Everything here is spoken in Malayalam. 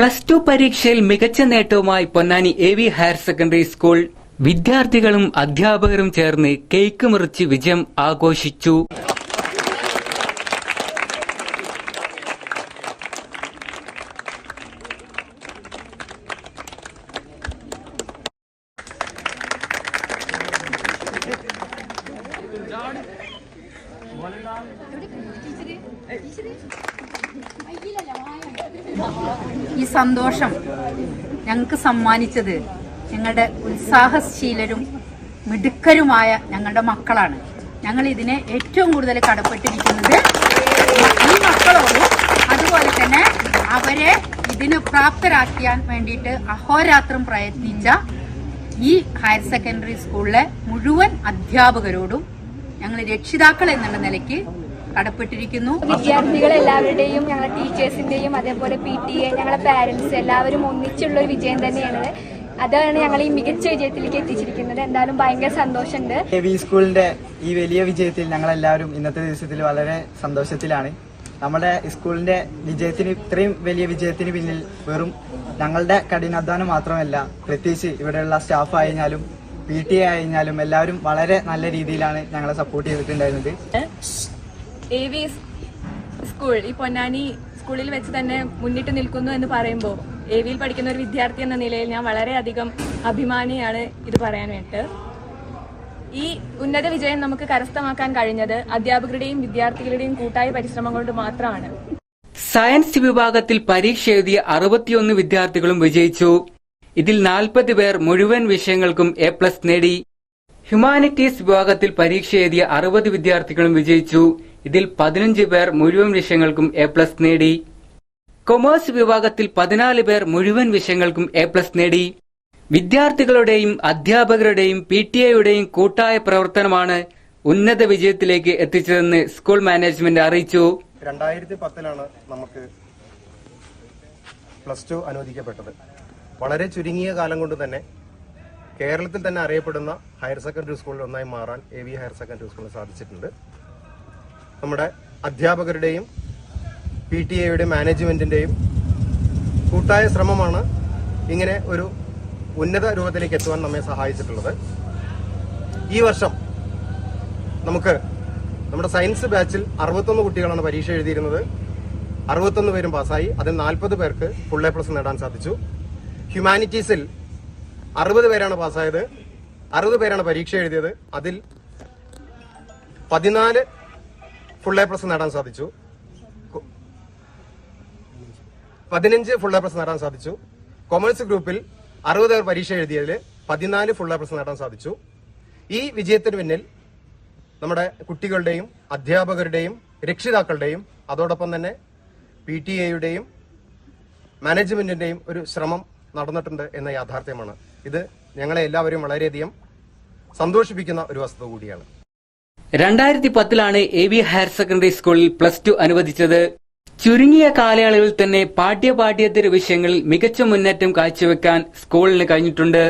പ്ലസ് ടു പരീക്ഷയിൽ മികച്ച നേട്ടവുമായി Ponnani A V higher secondary school വിദ്യാർത്ഥികളും അധ്യാപകരും ചേർന്ന് കേക്ക് മുറിച്ച് വിജയം ആഘോഷിച്ചു. ഈ സന്തോഷം ഞങ്ങൾക്ക് സമ്മാനിച്ചത് ഞങ്ങളുടെ ഉത്സാഹശീലരും മിടുക്കരുമായ ഞങ്ങളുടെ മക്കളാണ്. ഞങ്ങൾ ഇതിനെ ഏറ്റവും കൂടുതൽ കടപ്പെട്ടിരിക്കുന്നത് ഈ മക്കളോടും അതുപോലെ തന്നെ അവരെ ഇതിന് പ്രാപ്തരാക്കിയാൻ വേണ്ടിയിട്ട് അഹോരാത്രം പ്രയത്നിച്ച ഈ ഹയർ സെക്കൻഡറി സ്കൂളിലെ മുഴുവൻ അധ്യാപകരോടും ഞങ്ങൾ രക്ഷിതാക്കൾ എന്നുള്ള നിലയ്ക്ക് കടപ്പെട്ടിരിക്കുന്നു. വിദ്യാർത്ഥികൾ എല്ലാവരുടെയും ഞങ്ങളുടെ ടീച്ചേഴ്സിന്റെയും അതേപോലെ പി ടി എ ഞങ്ങളെ പാരന്റ്സ് എല്ലാവരും ഒന്നിച്ചുള്ള ഒരു വിജയം തന്നെയാണ്. അതാണ് ഞങ്ങൾ ഈ മികച്ച വിജയത്തിലേക്ക് എത്തിച്ചിരിക്കുന്നത്. എന്തായാലും ഭയങ്കര സന്തോഷമുണ്ട്. സ്കൂളിന്റെ ഈ വലിയ വിജയത്തിൽ ഞങ്ങൾ എല്ലാവരും ഇന്നത്തെ ദിവസത്തിൽ വളരെ സന്തോഷത്തിലാണ്. നമ്മുടെ സ്കൂളിന്റെ വിജയത്തിന് ഇത്രയും വലിയ വിജയത്തിന് പിന്നിൽ വെറും ഞങ്ങളുടെ കഠിനാധ്വാനം മാത്രമല്ല പ്രത്യേകിച്ച് ഇവിടെയുള്ള സ്റ്റാഫ് ആയിരുന്നാലും പി ടി എ ആയിരുന്നാലും എല്ലാവരും വളരെ നല്ല രീതിയിലാണ് ഞങ്ങളെ സപ്പോർട്ട് ചെയ്തിട്ടുണ്ടായിരുന്നത്. എ വി സ്കൂൾ ഈ പൊന്നാനി സ്കൂളിൽ വെച്ച് തന്നെ മുന്നിട്ട് നിൽക്കുന്നു എന്ന് പറയുമ്പോൾ എ വിയിൽ പഠിക്കുന്ന ഒരു വിദ്യാർത്ഥി എന്ന നിലയിൽ ഞാൻ വളരെയധികം അഭിമാനിയാണ് ഇത് പറയാൻ വേണ്ടിയിട്ട് ഈ ഉന്നത വിജയം നമുക്ക് കരസ്ഥമാക്കാൻ കഴിഞ്ഞത് അധ്യാപകരുടെയും വിദ്യാർത്ഥികളുടെയും കൂട്ടായ പരിശ്രമം കൊണ്ട് മാത്രമാണ്. സയൻസ് വിഭാഗത്തിൽ പരീക്ഷ എഴുതിയ അറുപത്തിയൊന്ന് വിദ്യാർത്ഥികളും വിജയിച്ചു. ഇതിൽ നാൽപ്പത് പേർ മുഴുവൻ വിഷയങ്ങൾക്കും എ പ്ലസ് നേടി. ഹ്യൂമാനിറ്റീസ് വിഭാഗത്തിൽ പരീക്ഷ എഴുതിയ അറുപത് വിദ്യാർത്ഥികളും വിജയിച്ചു. ഇതിൽ പതിനഞ്ച് പേർ മുഴുവൻ വിഷയങ്ങൾക്കും എ പ്ലസ് നേടി. കൊമേഴ്സ് വിഭാഗത്തിൽ പതിനാല് പേർ മുഴുവൻ വിഷയങ്ങൾക്കും എ പ്ലസ് നേടി. വിദ്യാർത്ഥികളുടെയും അധ്യാപകരുടെയും പി ടി എയുടെയും കൂട്ടായ പ്രവർത്തനമാണ് ഉന്നത വിജയത്തിലേക്ക് എത്തിച്ചതെന്ന് സ്കൂൾ മാനേജ്മെന്റ് അറിയിച്ചു. രണ്ടായിരത്തി പത്തിലാണ് നമുക്ക് പ്ലസ് ടു അനുവദിക്കപ്പെട്ടത്. വളരെ ചുരുങ്ങിയ കാലം കൊണ്ട് തന്നെ കേരളത്തിൽ തന്നെ അറിയപ്പെടുന്ന ഹയർ സെക്കൻഡറി സ്കൂളിൽ ഒന്നായി മാറാൻ എ വി ഹയർ സെക്കൻഡറി സ്കൂളിന് സാധിച്ചിട്ടുണ്ട്. നമ്മുടെ അധ്യാപകരുടെയും പി ടി എയുടെ മാനേജ്മെന്റിന്റെയും കൂട്ടായ ശ്രമമാണ് ഇങ്ങനെ ഒരു ഉന്നത രൂപത്തിലേക്ക് എത്തുവാൻ നമ്മെ സഹായിച്ചിട്ടുള്ളത്. ഈ വർഷം നമുക്ക് നമ്മുടെ സയൻസ് ബാച്ചിൽ അറുപത്തൊന്ന് കുട്ടികളാണ് പരീക്ഷ എഴുതിയിരുന്നത്. അറുപത്തൊന്ന് പേരും പാസ്സായി. അതിൽ നാൽപ്പത് പേർക്ക് ഫുൾ എ പ്ലസ് നേടാൻ സാധിച്ചു. ഹ്യൂമാനിറ്റീസിൽ അറുപത് പേരാണ് പാസ്സായത്. അറുപത് പേരാണ് പരീക്ഷ എഴുതിയത്. അതിൽ പതിനാല് ഫുൾ എ പ്ലസ് നേടാൻ സാധിച്ചു. പതിനഞ്ച് ഫുൾ എ പ്ലസ് നേടാൻ സാധിച്ചു. കൊമേഴ്സ് ഗ്രൂപ്പിൽ അറുപത് പരീക്ഷ എഴുതിയതിൽ പതിനാല് ഫുൾ എ പ്ലസ് നേടാൻ സാധിച്ചു. ഈ വിജയത്തിന് പിന്നിൽ നമ്മുടെ കുട്ടികളുടെയും അധ്യാപകരുടെയും രക്ഷിതാക്കളുടെയും അതോടൊപ്പം തന്നെ പി ടി എയുടെയും മാനേജ്മെന്റിന്റെയും ഒരു ശ്രമം നടന്നിട്ടുണ്ട് എന്ന യാഥാർത്ഥ്യമാണ്. ഇത് ഞങ്ങളെ എല്ലാവരും വളരെയധികം സന്തോഷിപ്പിക്കുന്ന ഒരു വസ്തുത കൂടിയാണ്. രണ്ടായിരത്തി പത്തിലാണ് എ വി ഹയർ സെക്കൻഡറി സ്കൂളിൽ പ്ലസ് ടു അനുവദിച്ചത്. ചുരുങ്ങിയ കാലയളവിൽ തന്നെ പാഠ്യപാഠ്യേതര വിഷയങ്ങളിൽ മികച്ച മുന്നേറ്റം കാഴ്ചവെക്കാൻ സ്കൂളിന് കഴിഞ്ഞിട്ടുണ്ട്.